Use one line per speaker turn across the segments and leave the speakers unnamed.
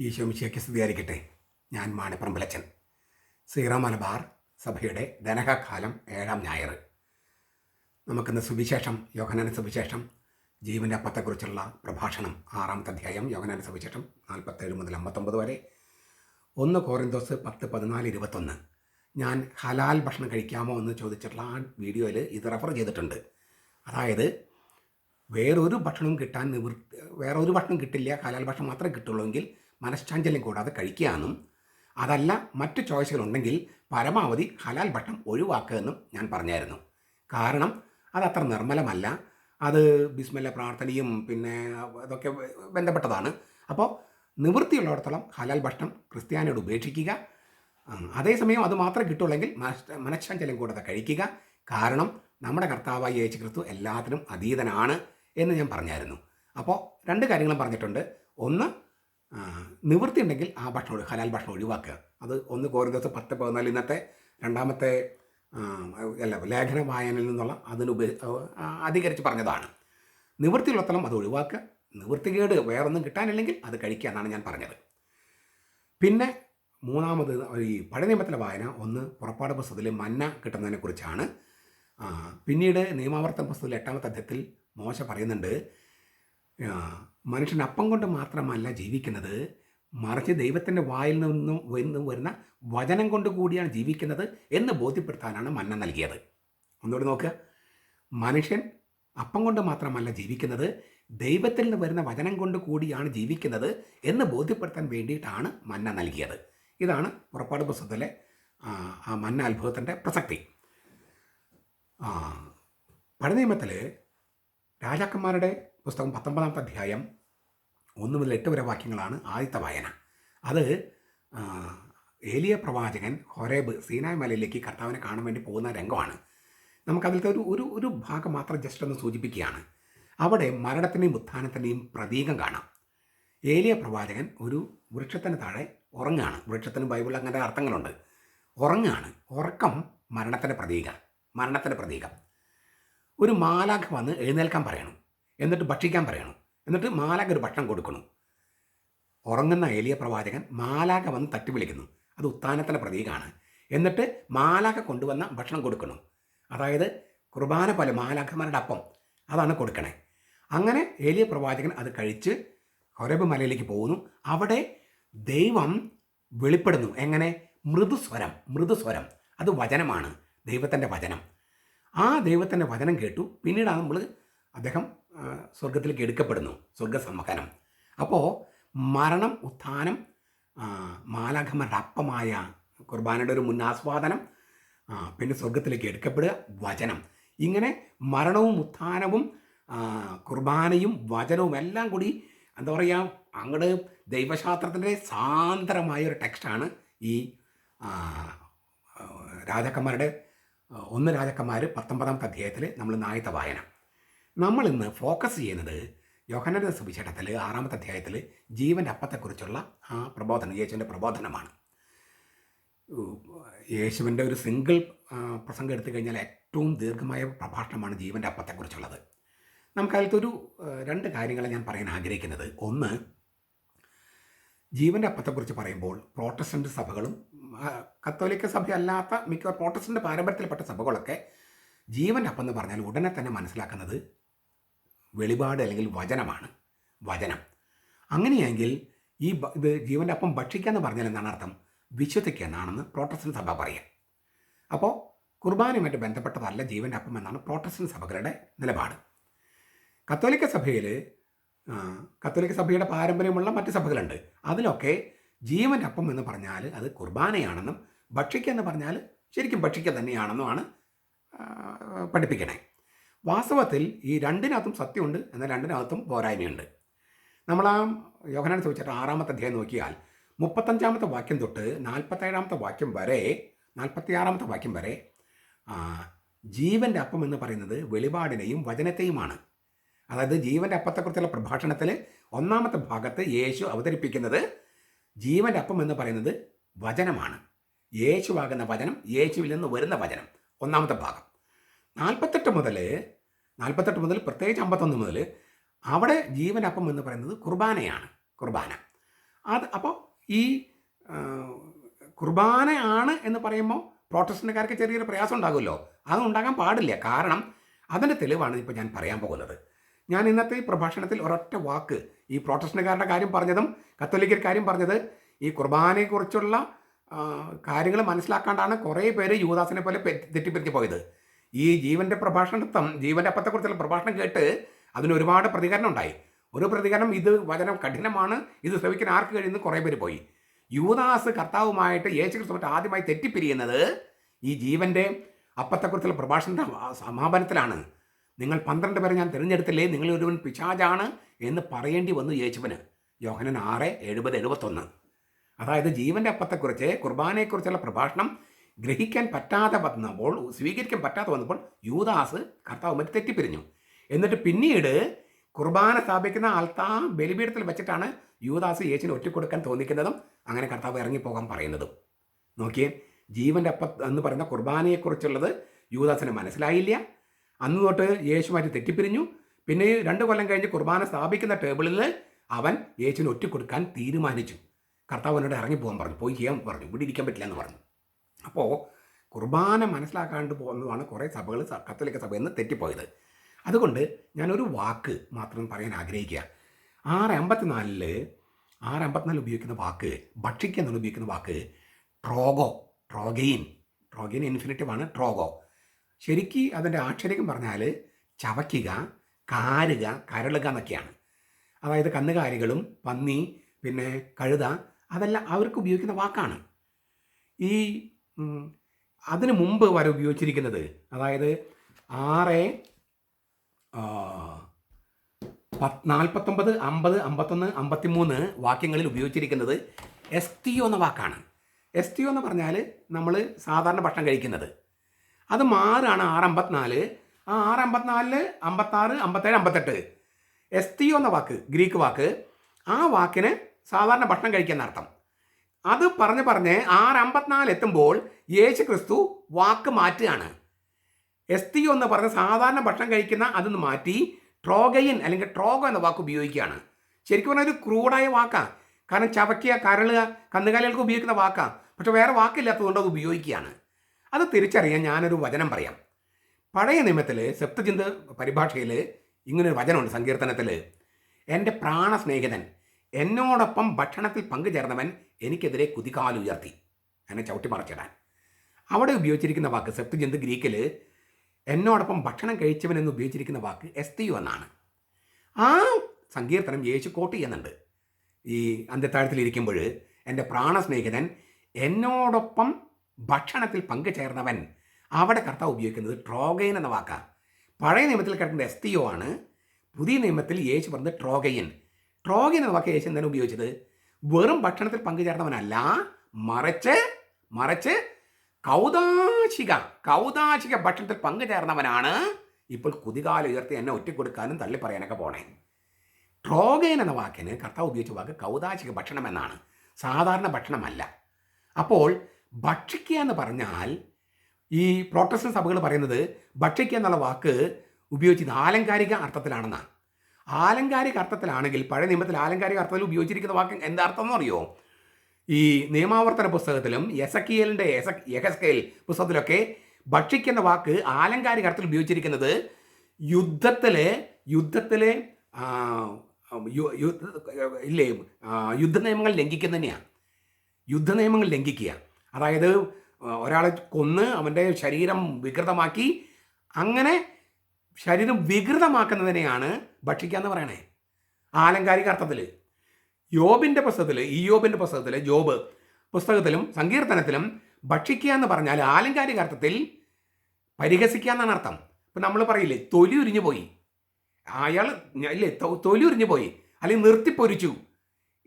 ഈശോമിശിയൊക്കെ സ്തുതിയായിരിക്കട്ടെ. ഞാൻ മാണിപ്പറമ്പിലച്ചൻ. ശ്രീറാം മലബാർ സഭയുടെ ധനകാലം ഏഴാം ഞായർ. നമുക്കിന്ന് സുവിശേഷം യോഹനാന സുവിശേഷം ജീവന്റെ അപ്പത്തെക്കുറിച്ചുള്ള പ്രഭാഷണം ആറാമത്തെ അധ്യായം യോഹനാന സുവിശേഷം നാൽപ്പത്തേഴ് മുതൽ അമ്പത്തൊമ്പത് വരെ. ഒന്ന് കോറിന്തോസ് പത്ത് പതിനാല് ഇരുപത്തൊന്ന്. ഞാൻ ഹലാൽ ഭക്ഷണം കഴിക്കാമോ എന്ന് ചോദിച്ചിട്ടുള്ള ആ വീഡിയോയിൽ ഇത് റെഫർ ചെയ്തിട്ടുണ്ട്. അതായത് വേറൊരു ഭക്ഷണവും കിട്ടാൻ നിവൃത്തി വേറൊരു ഭക്ഷണം കിട്ടില്ല ഹലാൽ ഭക്ഷണം മാത്രമേ കിട്ടുള്ളൂ എങ്കിൽ മനഃശാഞ്ചല്യം കൂടാതെ കഴിക്കുകയെന്നും അതല്ല മറ്റു ചോയ്സുകൾ ഉണ്ടെങ്കിൽ പരമാവധി ഹലാൽ ഭക്ഷണം ഒഴിവാക്കുക എന്നും ഞാൻ പറഞ്ഞായിരുന്നു. കാരണം അത് അത്ര നിർമ്മലമല്ല. അത് ബിസ്മല്ല പ്രാർത്ഥനയും പിന്നെ അതൊക്കെ ബന്ധപ്പെട്ടതാണ്. അപ്പോൾ നിവൃത്തിയുള്ളിടത്തോളം ഹലാൽ ഭക്ഷണം ക്രിസ്ത്യാനിയോട് ഉപേക്ഷിക്കുക. അതേസമയം അത് മാത്രം കിട്ടുള്ളെങ്കിൽ മനഃ- മനഃശാഞ്ചല്യം കൂടാതെ കഴിക്കുക. കാരണം നമ്മുടെ കർത്താവായി യേശു ക്രിസ്തു എല്ലാത്തിനും അതീതനാണ് എന്ന് ഞാൻ പറഞ്ഞായിരുന്നു. അപ്പോൾ രണ്ട് കാര്യങ്ങളും പറഞ്ഞിട്ടുണ്ട്. ഒന്ന് നിവൃത്തി ഉണ്ടെങ്കിൽ ആ ഭക്ഷണം ഹലാൽ ഭക്ഷണം ഒഴിവാക്കുക. അത് ഒന്ന് കോരിന്തോസ് പത്ത് പതിനാല് ഇന്നത്തെ രണ്ടാമത്തെ അല്ല ലേഖന വായനയിൽ നിന്നുള്ള അതിനുപ അധികരിച്ച് പറഞ്ഞതാണ്. നിവൃത്തിയുള്ളത്തോളം അത് ഒഴിവാക്കുക. നിവൃത്തികേട് വേറൊന്നും കിട്ടാനില്ലെങ്കിൽ അത് കഴിക്കുക എന്നാണ് ഞാൻ പറഞ്ഞത്. പിന്നെ മൂന്നാമത് ഈ പഴയ നിയമത്തിലെ വായന ഒന്ന് പുറപ്പാട് പുസ്തകത്തിൽ മന്ന കിട്ടുന്നതിനെക്കുറിച്ചാണ്. പിന്നീട് നിയമാവർത്തന പുസ്തകത്തിൽ എട്ടാമത്തെ അധ്യയത്തിൽ മോശ പറയുന്നുണ്ട്. മനുഷ്യൻ അപ്പം കൊണ്ട് മാത്രമല്ല ജീവിക്കുന്നത്. മറിച്ച് ദൈവത്തിന്റെ വായിൽ നിന്നും വന്ന് വരുന്ന വചനം കൊണ്ട് കൂടിയാണ് ജീവിക്കുന്നത് എന്ന് ബോധ്യപ്പെടുത്താനാണ് മന്ന നൽകിയത്. ഒന്നുകൂടി നോക്കുക മനുഷ്യൻ അപ്പം കൊണ്ട് മാത്രമല്ല ജീവിക്കുന്നത് ദൈവത്തിൽ നിന്ന് വരുന്ന വചനം കൊണ്ട് കൂടിയാണ് ജീവിക്കുന്നത് എന്ന് ബോധ്യപ്പെടുത്താൻ വേണ്ടിയിട്ടാണ് മന്ന നൽകിയത്. ഇതാണ് പുറപ്പാട് പുസ്തകത്തിലെ ആ, മന്ന അത്ഭുതത്തിന്റെ പ്രസക്തി. പഴയ രാജാക്കന്മാരുടെ പുസ്തകം പത്തൊമ്പതാമത്തെ അധ്യായം ഒന്ന് മുതൽ എട്ട് വരെ വാക്യങ്ങളാണ് ആദ്യത്തെ വായന. അത് ഏലിയ പ്രവാചകൻ ഹൊരേബ് സീനായ് മലയിലേക്ക് കർത്താവിനെ കാണാൻ വേണ്ടി പോകുന്ന രംഗമാണ്. നമുക്കതിലത്തെ ഒരു ഒരു ഒരു ഭാഗം മാത്രം ജസ്റ്റ് ഒന്ന് സൂചിപ്പിക്കുകയാണ്. അവിടെ മരണത്തിന്റെയും ഉത്ഥാനത്തിന്റെയും പ്രതീകം കാണാം. ഏലിയ പ്രവാചകൻ ഒരു വൃക്ഷത്തിന് താഴെ ഉറങ്ങാണ് വൃക്ഷത്തിന് ബൈബിളിൽ അങ്ങനെ അർത്ഥങ്ങളുണ്ട്. ഉറങ്ങാണ് ഉറക്കം മരണത്തിന്റെ പ്രതീകം മരണത്തിന്റെ പ്രതീകം. ഒരു മാലാഖ വന്ന് എഴുന്നേൽക്കാൻ പറയണം. എന്നിട്ട് ഭക്ഷിക്കാൻ പറയണം. എന്നിട്ട് മാലാഖ ഒരു ഭക്ഷണം കൊടുക്കണം. ഉറങ്ങുന്ന ഏലിയ പ്രവാചകൻ മാലാഖ വന്ന് തട്ടി വിളിക്കുന്നു അത് ഉത്താനത്തിന്റെ പ്രതീകമാണ് എന്നിട്ട് മാലാഖ കൊണ്ടുവന്ന ഭക്ഷണം കൊടുക്കണം. അതായത് കുർബാന പോലെ മാലാഖമാരുടെ അപ്പം അതാണ് കൊടുക്കണേ. അങ്ങനെ ഏലിയ പ്രവാചകൻ അത് കഴിച്ച് ഹൊരബ് മലയിലേക്ക് പോകുന്നു. അവിടെ ദൈവം വെളിപ്പെടുന്നു. എങ്ങനെ? മൃദുസ്വരം മൃദുസ്വരം. അത് വചനമാണ്. ദൈവത്തിന്റെ വചനം. ആ ദൈവത്തിന്റെ വചനം കേട്ടു. പിന്നീടാണ് നമ്മൾ അദ്ദേഹം സ്വർഗത്തിലേക്ക് എടുക്കപ്പെടുന്നു. സ്വർഗസമ്മഹനം അപ്പോൾ മരണം ഉത്ഥാനം മാലാഖമാരുടെ അപ്പമായ കുർബാനയുടെ ഒരു മുന്നാസ്വാദനം പിന്നെ സ്വർഗത്തിലേക്ക് എടുക്കപ്പെടുക വചനം. ഇങ്ങനെ മരണവും ഉത്ഥാനവും കുർബാനയും വചനവും എല്ലാം കൂടി എന്താ പറയുക അങ്ങോട്ട് ദൈവശാസ്ത്രത്തിന്റെ സാന്ദ്രമായ ഒരു ടെക്സ്റ്റാണ് ഈ രാജാക്കന്മാരുടെ ഒന്ന് രാജാക്കന്മാർ പത്തൊമ്പതാമത്തെ അധ്യായത്തിൽ നമ്മൾ നായത്തെ വായന. നമ്മൾ ഇന്ന് ഫോക്കസ് ചെയ്യുന്നത് യോഹനന്റെ സുവിശേഷത്തിൽ ആറാമത്തെ അധ്യായത്തിൽ ജീവന്റെ അപ്പത്തെക്കുറിച്ചുള്ള ആ പ്രബോധനം യേശുവിന്റെ പ്രബോധനമാണ്. യേശുവിന്റെ ഒരു സിംഗിൾ പ്രസംഗം എടുത്തു കഴിഞ്ഞാൽ ഏറ്റവും ദീർഘമായ പ്രഭാഷണമാണ് ജീവന്റെ അപ്പത്തെക്കുറിച്ചുള്ളത്. നമുക്കതിലത്തൊരു ആ, രണ്ട് കാര്യങ്ങൾ ഞാൻ പറയാൻ ആഗ്രഹിക്കുന്നത്. ഒന്ന് ജീവന്റെ അപ്പത്തെക്കുറിച്ച് പറയുമ്പോൾ പ്രോട്ടസ്റ്റന്റ് സഭകളും കത്തോലിക്ക സഭയല്ലാത്ത മിക്ക പ്രോട്ടസ്റ്റന്റ് പാരമ്പര്യത്തിൽപ്പെട്ട സഭകളൊക്കെ ജീവന്റെ അപ്പം എന്ന് പറഞ്ഞാൽ ഉടനെ തന്നെ മനസ്സിലാക്കുന്നത് വെളിപാട് അല്ലെങ്കിൽ വചനമാണ്. വചനം. അങ്ങനെയെങ്കിൽ ഈ ഇത് ജീവന്റെ അപ്പം ഭക്ഷിക്കുക എന്ന് പറഞ്ഞാൽ എന്താണ് അർത്ഥം? വിശ്വസിക്കുക എന്നാണെന്ന് പ്രോട്ടസ്റ്റന്റ് സഭ പറയുക അപ്പോൾ കുർബാനയുമായിട്ട് ബന്ധപ്പെട്ടതല്ല ജീവന്റെ അപ്പം എന്നാണ് പ്രോട്ടസ്റ്റന്റ് സഭകളുടെ നിലപാട്. കത്തോലിക്ക സഭയിൽ കത്തോലിക്ക സഭയുടെ പാരമ്പര്യമുള്ള മറ്റ് സഭകളുണ്ട്. അതിലൊക്കെ ജീവന്റെ അപ്പം എന്ന് പറഞ്ഞാൽ അത് കുർബാനയാണെന്നും ഭക്ഷിക്കുക എന്ന് പറഞ്ഞാൽ ശരിക്കും ഭക്ഷിക്കുക തന്നെയാണെന്നുമാണ് പഠിപ്പിക്കണേ. വാസ്തവത്തിൽ ഈ രണ്ടിനകത്തും സത്യമുണ്ട് എന്നാൽ രണ്ടിനകത്തും പോരായ്മയുണ്ട്. നമ്മൾ ആ യോഹനാൻ ചോദിച്ചിട്ട് ആറാമത്തെ അധ്യായം നോക്കിയാൽ മുപ്പത്തഞ്ചാമത്തെ വാക്യം തൊട്ട് നാൽപ്പത്തേഴാമത്തെ വാക്യം വരെ നാൽപ്പത്തിയാറാമത്തെ വാക്യം വരെ ജീവന്റെ അപ്പം എന്ന് പറയുന്നത് വെളിപാടിനെയും വചനത്തെയുമാണ്. അതായത് ജീവന്റെ അപ്പത്തെക്കുറിച്ചുള്ള പ്രഭാഷണത്തിൽ ഒന്നാമത്തെ ഭാഗത്ത് യേശു അവതരിപ്പിക്കുന്നത് ജീവന്റെ അപ്പം എന്ന് പറയുന്നത് വചനമാണ്. യേശുവാകുന്ന വചനം യേശുവിൽ നിന്ന് വരുന്ന വചനം ഒന്നാമത്തെ ഭാഗം. നാൽപ്പത്തെട്ട് മുതൽ നാൽപ്പത്തെട്ട് മുതൽ പ്രത്യേകിച്ച് അമ്പത്തൊന്ന് മുതൽ അവിടെ ജീവനപ്പം എന്ന് പറയുന്നത് കുർബാനയാണ് കുർബാന. അത് അപ്പോൾ ഈ കുർബാനയാണ് എന്ന് പറയുമ്പോൾ പ്രോട്ടസ്റ്റന്റുകാർക്ക് ചെറിയൊരു പ്രയാസം ഉണ്ടാകുമല്ലോ അത് ഉണ്ടാകാൻ പാടില്ല. കാരണം അതിന്റെ തെളിവാണ് ഇപ്പോൾ ഞാൻ പറയാൻ പോകുന്നത്. ഞാൻ ഇന്നത്തെ ഈ പ്രഭാഷണത്തിൽ ഒരൊറ്റ വാക്ക് ഈ പ്രോട്ടസ്റ്റന്റുകാരുടെ കാര്യം പറഞ്ഞതും കത്തോലിക്കർ കാര്യം പറഞ്ഞത് ഈ കുർബാനയെക്കുറിച്ചുള്ള കാര്യങ്ങൾ മനസ്സിലാക്കാണ്ടാണ് കുറേ പേര് യുവദാസിനെ പോലെ തെറ്റിപ്പറ്റി പോയത്. ഈ ജീവന്റെ പ്രഭാഷണത്വം ജീവന്റെ അപ്പത്തെക്കുറിച്ചുള്ള പ്രഭാഷണം കേട്ട് അതിന് ഒരുപാട് പ്രതികരണം ഉണ്ടായി ഒരു പ്രതികരണം ഇത് വചനം കഠിനമാണ് ഇത് ശ്രവിക്കാൻ ആർക്ക് കഴിയുന്നു? കുറേ പേര് പോയി. യൂദാസ് കർത്താവുമായിട്ട് യേശു ക്രിസ്തുമായിട്ട് ആദ്യമായി തെറ്റിപ്പിരിയുന്നത് ഈ ജീവന്റെ അപ്പത്തെക്കുറിച്ചുള്ള പ്രഭാഷണ സമാപനത്തിലാണ്. നിങ്ങൾ പന്ത്രണ്ട് പേരെ ഞാൻ തിരഞ്ഞെടുത്തില്ലേ? നിങ്ങൾ ഒരുവൻ പിശാജാണ് എന്ന് പറയേണ്ടി വന്നു യേശുവിന്. യോഹനൻ ആറ് എഴുപത് എഴുപത്തൊന്ന്. അതായത് ജീവന്റെ അപ്പത്തെക്കുറിച്ച് കുർബാനയെക്കുറിച്ചുള്ള പ്രഭാഷണം ഗ്രഹിക്കാൻ പറ്റാതെ വന്നപ്പോൾ സ്വീകരിക്കാൻ പറ്റാതെ വന്നപ്പോൾ യൂദാസ് കർത്താവ് മറ്റ് തെറ്റിപ്പിരിഞ്ഞു. എന്നിട്ട് പിന്നീട് കുർബാന സ്ഥാപിക്കുന്ന ആൾത്താ ബലിപീഠത്തിൽ വെച്ചിട്ടാണ് യൂദാസ് യേശുവിനെ ഒറ്റക്കൊടുക്കാൻ തോന്നിക്കുന്നതും അങ്ങനെ കർത്താവ് ഇറങ്ങിപ്പോകാൻ പറയുന്നതും. നോക്കിയേ ജീവന്റെ അപ്പ എന്ന് പറയുന്ന കുർബാനയെക്കുറിച്ചുള്ളത് യൂദാസിന് മനസ്സിലായില്ല. അന്ന് തൊട്ട് യേശുമായിട്ട് തെറ്റിപ്പിരിഞ്ഞു. പിന്നെ രണ്ട് കൊല്ലം കഴിഞ്ഞ് കുർബാന സ്ഥാപിക്കുന്ന ടേബിളിൽ അവൻ യേശുവിന് ഒറ്റക്കൊടുക്കാൻ തീരുമാനിച്ചു. കർത്താവ് എന്നോട് ഇറങ്ങിപ്പോകാൻ പറഞ്ഞു. പോയി ചെയ്യാൻ പറഞ്ഞു. ഇവിടെ ഇരിക്കാൻ പറ്റില്ല എന്ന് പറഞ്ഞു. അപ്പോൾ കുർബാന മനസ്സിലാക്കാണ്ട് പോകുന്നതാണ് കുറേ സഭകൾ കത്തോലിക്ക സഭയിൽ നിന്ന് തെറ്റിപ്പോയത്. അതുകൊണ്ട് ഞാനൊരു വാക്ക് മാത്രം പറയാൻ ആഗ്രഹിക്കുക. ആറ് അമ്പത്തിനാലിൽ ആറ് അമ്പത്തിനാല് ഉപയോഗിക്കുന്ന വാക്ക് ഭക്ഷിക്കുക എന്നുള്ള ഉപയോഗിക്കുന്ന വാക്ക് ട്രോഗോ ട്രോഗെയിൻ. ട്രോഗെയിൻ ഇൻഫിനിറ്റീവാണ് ട്രോഗോ. ശരിക്ക് അതിന്റെ ആക്ഷരികം പറഞ്ഞാൽ ചവയ്ക്കുക കാരുക കരളുക എന്നൊക്കെയാണ്. അതായത് കന്നുകാലികളും പന്നി പിന്നെ കഴുത അതെല്ലാം അവർക്ക് ഉപയോഗിക്കുന്ന വാക്കാണ്. ഈ അതിന് മുമ്പ് വരെ ഉപയോഗിച്ചിരിക്കുന്നത്. അതായത് ആറ് നാൽപ്പത്തൊമ്പത് അമ്പത് അമ്പത്തൊന്ന് അമ്പത്തിമൂന്ന് വാക്യങ്ങളിൽ ഉപയോഗിച്ചിരിക്കുന്നത് എസ് ടി ഒ എന്ന വാക്കാണ്. എസ് ടി ഒ എന്ന് പറഞ്ഞാൽ നമ്മൾ സാധാരണ ഭക്ഷണം കഴിക്കുന്നത്. അത് മാറാണ് ആറ് അമ്പത്തിനാല്. ആ ആറ് അമ്പത്തിനാലിൽ അമ്പത്താറ് അമ്പത്തേഴ് അമ്പത്തെട്ട്. എസ് ടി ഒ എന്ന വാക്ക് ഗ്രീക്ക് വാക്ക് ആ വാക്കിന് സാധാരണ ഭക്ഷണം കഴിക്കുന്ന അർത്ഥം അത് പറഞ്ഞ് പറഞ്ഞ് ആറ് അമ്പത്തിനാല് എത്തുമ്പോൾ യേശു ക്രിസ്തു വാക്ക് മാറ്റുകയാണ്. എസ് ടി എന്ന് പറഞ്ഞ സാധാരണ ഭക്ഷണം കഴിക്കുന്ന അതൊന്ന് മാറ്റി ട്രോഗയിൻ അല്ലെങ്കിൽ ട്രോഗോ എന്ന വാക്ക് ഉപയോഗിക്കുകയാണ്. ശരിക്കും പറഞ്ഞാൽ ഒരു ക്രൂഡായ വാക്കാണ് കാരണം ചവയ്ക്കുക കരളുക കന്നുകാലികൾക്ക് ഉപയോഗിക്കുന്ന വാക്കാണ് പക്ഷെ വേറെ വാക്കില്ലാത്തതുകൊണ്ട് അത് ഉപയോഗിക്കുകയാണ്. അത് തിരിച്ചറിയാൻ ഞാനൊരു വചനം പറയാം. പഴയ നിയമത്തിൽ സപ്തചിന്ത പരിഭാഷയിൽ ഇങ്ങനൊരു വചനമുണ്ട് സങ്കീർത്തനത്തിൽ എന്റെ പ്രാണസ്നേഹിതൻ എന്നോടൊപ്പം ഭക്ഷണത്തിൽ പങ്കുചേർന്നവൻ എനിക്കെതിരെ കുതികാലുയർത്തി എന്നെ ചവിട്ടി മറിച്ചിടാൻ. അവിടെ ഉപയോഗിച്ചിരിക്കുന്ന വാക്ക് സെപ്തുജന്ത് ഗ്രീക്കിൽ എന്നോടൊപ്പം ഭക്ഷണം കഴിച്ചവൻ എന്ന് ഉപയോഗിച്ചിരിക്കുന്ന വാക്ക് എസ്തിയു എന്നാണ്. ആ സങ്കീർത്തനം യേശു കോട്ട് ചെയ്യുന്നുണ്ട്. ഈ അന്ത്യത്താഴത്തിലിരിക്കുമ്പോൾ എന്റെ പ്രാണസ്നേഹിതൻ എന്നോടൊപ്പം ഭക്ഷണത്തിൽ പങ്കുചേർന്നവൻ. അവിടെ കർത്താവ് ഉപയോഗിക്കുന്നത് ട്രോഗൈൻ എന്ന വാക്കാണ് പഴയ നിയമത്തിൽ കിടക്കുന്ന എസ്തിയോ ആണ്. പുതിയ നിയമത്തിൽ യേശു പറഞ്ഞത് ട്രോഗയൻ. ട്രോഗൻ എന്ന വാക്ക് യേശു എന്താണ് ഉപയോഗിച്ചത്? വെറും ഭക്ഷണത്തിൽ പങ്കുചേർന്നവനല്ല. മറിച്ച് മറിച്ച് കൗതാശിക കൗതാശിക ഭക്ഷണത്തിൽ പങ്കുചേർന്നവനാണ്. ഇപ്പോൾ കുതികാല ഉയർത്തി എന്നെ ഒറ്റക്കൊടുക്കാനും തള്ളി പറയാനൊക്കെ പോണേ. ട്രോഗേൻ എന്ന വാക്കിന് കർത്താവ് ഉപയോഗിച്ച വാക്ക് കൗതാശിക ഭക്ഷണം എന്നാണ്. സാധാരണ ഭക്ഷണമല്ല. അപ്പോൾ ഭക്ഷിക്കുക എന്ന് പറഞ്ഞാൽ ഈ പ്രോട്ടസ്റ്റൻ സഭകൾ പറയുന്നത് ഭക്ഷിക്കുക എന്നുള്ള വാക്ക് ഉപയോഗിച്ചത് ആലങ്കാരിക അർത്ഥത്തിലാണെന്നാണ് ആലങ്കാരിക അർത്ഥത്തിലാണെങ്കിൽ പഴയ നിയമത്തിൽ ആലങ്കാരിക അർത്ഥത്തിൽ ഉപയോഗിച്ചിരിക്കുന്ന വാക്ക് എന്താ അർത്ഥം എന്ന് അറിയോ? ഈ നിയമാവർത്തന പുസ്തകത്തിലും എസക്കിയലിന്റെ എസ യഹസ്കേൽ പുസ്തകത്തിലൊക്കെ ഭക്ഷിക്കുന്ന വാക്ക് ആലങ്കാരിക അർത്ഥത്തിൽ ഉപയോഗിച്ചിരിക്കുന്നത് യുദ്ധത്തിലെ യുദ്ധത്തിലെ ഇല്ലേ യുദ്ധ നിയമങ്ങൾ ലംഘിക്കുന്ന തന്നെയാണ്. യുദ്ധ നിയമങ്ങൾ ലംഘിക്കുക. അതായത് ഒരാളെ കൊന്ന് അവന്റെ ശരീരം വികൃതമാക്കി അങ്ങനെ ശരീരം വികൃതമാക്കുന്നതിനെയാണ് ഭക്ഷിക്കുക എന്ന് പറയണേ. ആലങ്കാരിക അർത്ഥത്തിൽ യോബിന്റെ പുസ്തകത്തിൽ ഈ യോബിന്റെ പുസ്തകത്തിൽ ജോബ് പുസ്തകത്തിലും സങ്കീർത്തനത്തിലും ഭക്ഷിക്കുക എന്ന് പറഞ്ഞാൽ ആലങ്കാരിക അർത്ഥത്തിൽ പരിഹസിക്കുക എന്നാണ് അർത്ഥം. ഇപ്പം നമ്മൾ പറയില്ലേ തൊലി ഉരിഞ്ഞു പോയി. അയാൾ ഇല്ലേ തൊലി ഉരിഞ്ഞു പോയി. അല്ലെങ്കിൽ നിർത്തിപ്പൊരിച്ചു.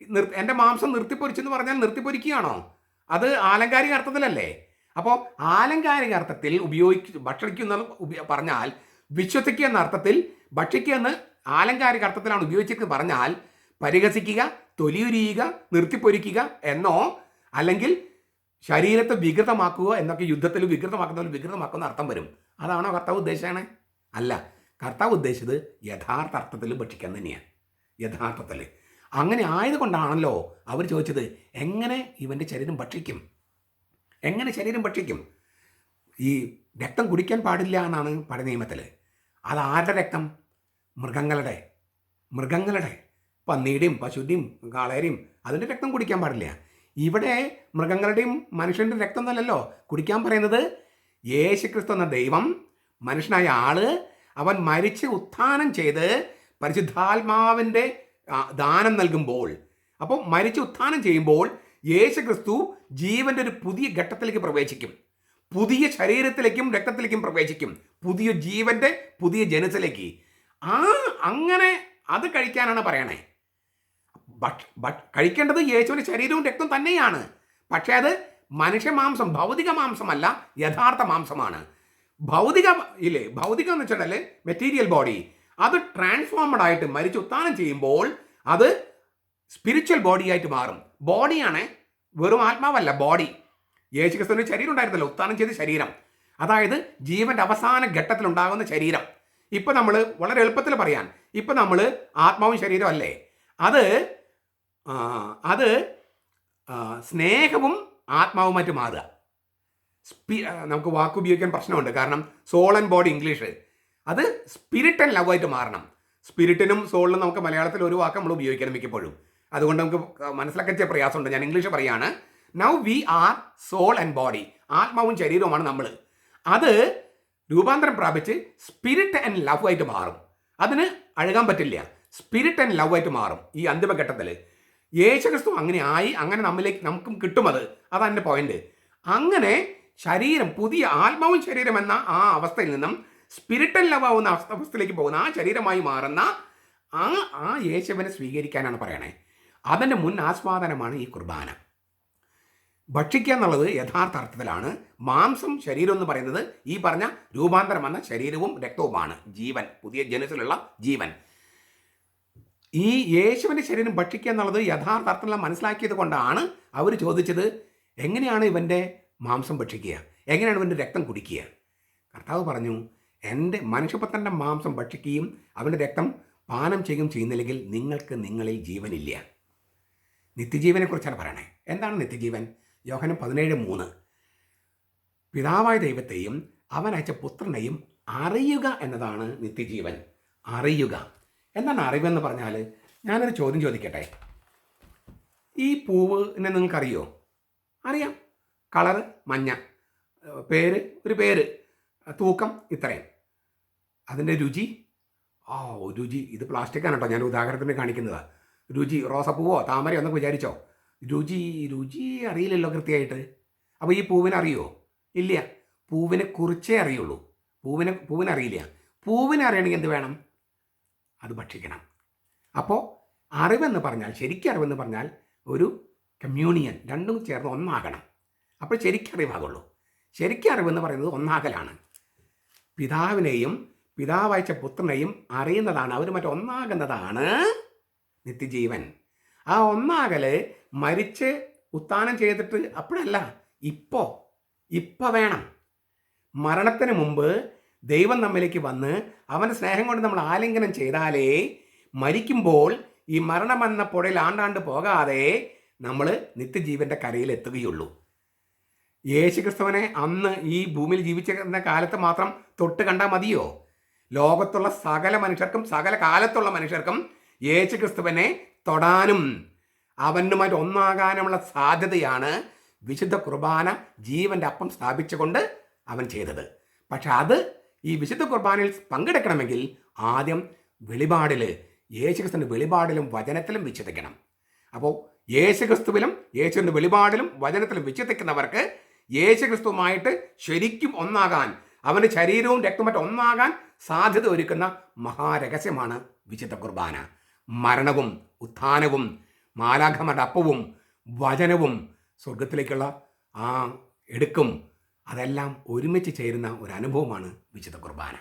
നിർ എന്റെ മാംസം നിർത്തിപ്പൊരിച്ചു എന്ന് പറഞ്ഞാൽ നിർത്തിപ്പൊരിക്കുകയാണോ? അത് ആലങ്കാരിക അർത്ഥത്തിലല്ലേ. അപ്പോൾ ആലങ്കാരിക അർത്ഥത്തിൽ ഉപയോഗിക്ക ഭക്ഷിക്കുന്ന പറഞ്ഞാൽ വിശ്വസിക്കുക എന്ന അർത്ഥത്തിൽ ഭക്ഷിക്കുക എന്ന് ആലങ്കാരിക അർത്ഥത്തിലാണ് ഉപയോഗിച്ചതെന്ന് പറഞ്ഞാൽ പരിഹസിക്കുക തൊലിയുരിയുക നിർത്തിപ്പൊരിക്കുക എന്നോ അല്ലെങ്കിൽ ശരീരത്തെ വികൃതമാക്കുക എന്നൊക്കെ യുദ്ധത്തിൽ വികൃതമാക്കുന്നതിൽ വികൃതമാക്കുന്ന അർത്ഥം വരും. അതാണോ കർത്താവ് ഉദ്ദേശിച്ചത്? അല്ല. കർത്താവ് ഉദ്ദേശിച്ചത് യഥാർത്ഥ അർത്ഥത്തിൽ ഭക്ഷിക്കാൻ തന്നെയാണ്. യഥാർത്ഥത്തിൽ. അങ്ങനെ ആയതുകൊണ്ടാണല്ലോ അവർ ചോദിച്ചത് എങ്ങനെ ഇവന്റെ ശരീരം ഭക്ഷിക്കും? എങ്ങനെ ശരീരം ഭക്ഷിക്കും? ഈ രക്തം കുടിക്കാൻ പാടില്ല എന്നാണ് പഴയ നിയമത്തിൽ അത് ആരുടെ രക്തം? മൃഗങ്ങളുടെ. മൃഗങ്ങളുടെ. പന്നിയുടെയും പശുവിന്റെയും കാളേരെയും അതിന്റെ രക്തം കുടിക്കാൻ പാടില്ല. ഇവിടെ മൃഗങ്ങളുടെയും മനുഷ്യന്റെ രക്തം എന്നല്ലല്ലോ. കുടിക്കാൻ പറയുന്നത് യേശു ക്രിസ്തു എന്ന ദൈവം മനുഷ്യനായ ആൾ അവൻ മരിച്ച് ഉത്ഥാനം ചെയ്ത് പരിശുദ്ധാത്മാവിന്റെ ദാനം നൽകുമ്പോൾ അപ്പോൾ മരിച്ച് ഉത്ഥാനം ചെയ്യുമ്പോൾ യേശു ക്രിസ്തു ജീവന്റെ ഒരു പുതിയ ഘട്ടത്തിലേക്ക് പ്രവേശിക്കും. പുതിയ ശരീരത്തിലേക്കും രക്തത്തിലേക്കും പ്രവേശിക്കും. പുതിയ ജീവന്റെ പുതിയ ജനത്തിലേക്ക് ആ അങ്ങനെ അത് കഴിക്കാനാണ് പറയണേ. കഴിക്കേണ്ടത് യേശുവിന്റെ ശരീരവും രക്തവും തന്നെയാണ്. പക്ഷേ അത് മനുഷ്യ മാംസം ഭൗതിക മാംസമല്ല യഥാർത്ഥ മാംസമാണ്. ഭൗതിക ഇല്ലേ ഭൗതികം എന്ന് വെച്ചിട്ടല്ലേ മെറ്റീരിയൽ ബോഡി അത് ട്രാൻസ്ഫോംഡ് ആയിട്ട് മരിച്ചു ഉത്ഥാനം ചെയ്യുമ്പോൾ അത് സ്പിരിച്വൽ ബോഡിയായിട്ട് മാറും. ബോഡിയാണ് വെറും ആത്മാവല്ല ബോഡി യേശുക്രിസ്തുവിന്റെ ശരീരം ഉണ്ടായിരുന്നല്ലോ ഉത്ഥാനം ചെയ്ത ശരീരം. അതായത് ജീവന്റെ അവസാന ഘട്ടത്തിൽ ഉണ്ടാകുന്ന ശരീരം. ഇപ്പൊ നമ്മൾ വളരെ എളുപ്പത്തിൽ പറയാൻ. ഇപ്പൊ നമ്മൾ ആത്മാവും ശരീരവും അല്ലേ? അത് അത് സ്നേഹവും ആത്മാവുമായിട്ട് മാറുക. സ്പി നമുക്ക് വാക്ക് ഉപയോഗിക്കാൻ പ്രശ്നമുണ്ട്. കാരണം സോൾ ആൻഡ് ബോഡി ഇംഗ്ലീഷ് അത് സ്പിരിറ്റ് ആൻഡ് ലവ് ആയിട്ട് മാറണം. സ്പിരിറ്റിനും സോളിനും നമുക്ക് മലയാളത്തിൽ ഒരു വാക്ക് നമ്മൾ ഉപയോഗിക്കണം മിക്കപ്പോഴും. അതുകൊണ്ട് നമുക്ക് മനസ്സിലാക്കാൻ പ്രയാസമുണ്ട്. ഞാൻ ഇംഗ്ലീഷ് പറയാണ്. Now we are soul and body ആത്മാവും ശരീരവുമാണ് നമ്മൾ അത് രൂപാന്തരം പ്രാപിച്ച് സ്പിരിറ്റ് ആൻഡ് ലവ് ആയിട്ട് മാറും. അതിന് അഴുകാൻ പറ്റില്ല. സ്പിരിറ്റ് ആൻഡ് ലവ് ആയിട്ട് മാറും ഈ അന്തിമഘട്ടത്തിൽ യേശുക്രിസ്തു അങ്ങനെ ആയി അങ്ങനെ നമ്മിലേക്ക് നമുക്കും കിട്ടും അത്. അതാണ് എന്റെ പോയിന്റ് അങ്ങനെ ശരീരം പുതിയ ആത്മാവും ശരീരം എന്ന ആ അവസ്ഥയിൽ നിന്നും സ്പിരിറ്റൽ ലവ് ആവുന്ന അവസ്ഥ- അവസ്ഥയിലേക്ക് പോകുന്ന ആ ശരീരമായി മാറുന്ന ആ ആ യേശുവിനെ സ്വീകരിക്കാനാണ് പറയണേ. അതിന്റെ മുൻ ആസ്വാദനമാണ് ഈ കുർബാന. ഭക്ഷിക്കുക എന്നുള്ളത് യഥാർത്ഥ അർത്ഥത്തിലാണ് മാംസം ശരീരം എന്ന് പറയുന്നത് ഈ പറഞ്ഞ രൂപാന്തരം വന്ന ശരീരവും രക്തവുമാണ്. ജീവൻ പുതിയ ജനസിലുള്ള ജീവൻ. ഈ യേശുവിന്റെ ശരീരം ഭക്ഷിക്കുക എന്നുള്ളത് യഥാർത്ഥ അർത്ഥത്തിൽ മനസ്സിലാക്കിയത് കൊണ്ടാണ് അവർ ചോദിച്ചത് എങ്ങനെയാണ് ഇവന്റെ മാംസം ഭക്ഷിക്കുക? എങ്ങനെയാണ് ഇവന്റെ രക്തം കുടിക്കുക? കർത്താവ് പറഞ്ഞു എന്റെ മനുഷ്യപുത്രന്റെ മാംസം ഭക്ഷിക്കുകയും അവന്റെ രക്തം പാനം ചെയ്യുകയും ചെയ്യുന്നില്ലെങ്കിൽ നിങ്ങൾക്ക് നിങ്ങളിൽ ജീവനില്ല. നിത്യജീവനെക്കുറിച്ചാണ് പറയണേ. എന്താണ് നിത്യജീവൻ? യോഹനം പതിനേഴ് മൂന്ന്. പിതാവായ ദൈവത്തെയും അവൻ അയച്ച പുത്രനെയും അറിയുക എന്നതാണ് നിത്യജീവൻ. അറിയുക. എന്താണ് അറിവെന്ന് പറഞ്ഞാൽ ഞാനൊരു ചോദ്യം ചോദിക്കട്ടെ? ഈ പൂവിനെ നിങ്ങൾക്കറിയോ? അറിയാം. കളറ് മഞ്ഞ. പേര് ഒരു പേര്. തൂക്കം ഇത്രയും. അതിന്റെ രുചി? ആ രുചി. ഇത് പ്ലാസ്റ്റിക്കാണ് കേട്ടോ. ഞാൻ ഉദാഹരണത്തിന് കാണിക്കുന്നത്. രുചി. റോസപ്പൂവോ താമരയോ എന്നൊക്കെ വിചാരിച്ചോ? രുചി രുചി അറിയില്ലല്ലോ കൃത്യമായിട്ട്. അപ്പോൾ ഈ പൂവിനെ അറിയോ? ഇല്ല. പൂവിനെ കുറിച്ചേ അറിയുള്ളൂ. പൂവിനെ പൂവിനെ അറിയില്ല. പൂവിനെ എന്ത് വേണം? അത് ഭക്ഷിക്കണം. അപ്പോൾ അറിവെന്ന് പറഞ്ഞാൽ ശരിക്കും അറിവെന്ന് പറഞ്ഞാൽ ഒരു കമ്മ്യൂണിയൻ രണ്ടും ചേർന്ന് ഒന്നാകണം. അപ്പോൾ ശരിക്കും അറിവാകുള്ളൂ. ശരിക്കും അറിവെന്ന് പറയുന്നത് ഒന്നാകലാണ്. പിതാവിനെയും പിതാവയച്ച പുത്രനെയും അറിയുന്നതാണ്. അവർ മറ്റൊന്നാകുന്നതാണ് നിത്യജീവൻ. ആ ഒന്നാകൽ മരിച്ച് ഉത്ഥാനം ചെയ്തിട്ട് അപ്പോഴല്ല ഇപ്പോ ഇപ്പോൾ വേണം. മരണത്തിന് മുമ്പ് ദൈവം നമ്മിലേക്ക് വന്ന് അവന്റെ സ്നേഹം കൊണ്ട് നമ്മൾ ആലിംഗനം ചെയ്താലേ മരിക്കുമ്പോൾ ഈ മരണം മരണമെന്ന പുഴയിൽ ആണ്ടാണ്ട് പോകാതെ നമ്മൾ നിത്യജീവന്റെ കരയിൽ എത്തുകയുള്ളൂ. യേശുക്രിസ്തുവിനെ അന്ന് ഈ ഭൂമിയിൽ ജീവിച്ചിരുന്ന കാലത്ത് മാത്രം തൊട്ട് കണ്ടാൽ മതിയോ? ലോകത്തുള്ള സകല മനുഷ്യർക്കും സകല കാലത്തുള്ള മനുഷ്യർക്കും യേശുക്രിസ്തുവിനെ തൊടാനും അവനുമായിട്ട് ഒന്നാകാനുള്ള സാധ്യതയാണ് വിശുദ്ധ കുർബാന ജീവന്റെ അപ്പം സ്ഥാപിച്ചുകൊണ്ട് അവൻ ചെയ്തത്. പക്ഷെ അത് ഈ വിശുദ്ധ കുർബാനയിൽ പങ്കെടുക്കണമെങ്കിൽ ആദ്യം വെളിപാടിൽ യേശുക്രിസ്തുവിന്റെ വെളിപാടിലും വചനത്തിലും വിശ്വസിക്കണം. അപ്പോൾ യേശുക്രിസ്തുവിലും യേശുവിന്റെ വെളിപാടിലും വചനത്തിലും വിശ്വസിക്കുന്നവർക്ക് യേശുക്രിസ്തുവുമായിട്ട് ശരിക്കും ഒന്നാകാൻ അവന്റെ ശരീരവും മറ്റും ഒന്നാകാൻ സാധ്യത ഒരുക്കുന്ന മഹാരഹസ്യമാണ് വിശുദ്ധ കുർബാന. മരണവും ഉത്ഥാനവും മാലാഖമരുടെ അപ്പവും വചനവും സ്വർഗത്തിലേക്കുള്ള ആ എടുക്കും. അതെല്ലാം ഒരുമിച്ച് ചേരുന്ന ഒരു അനുഭവമാണ് വിശുദ്ധ കുർബാന.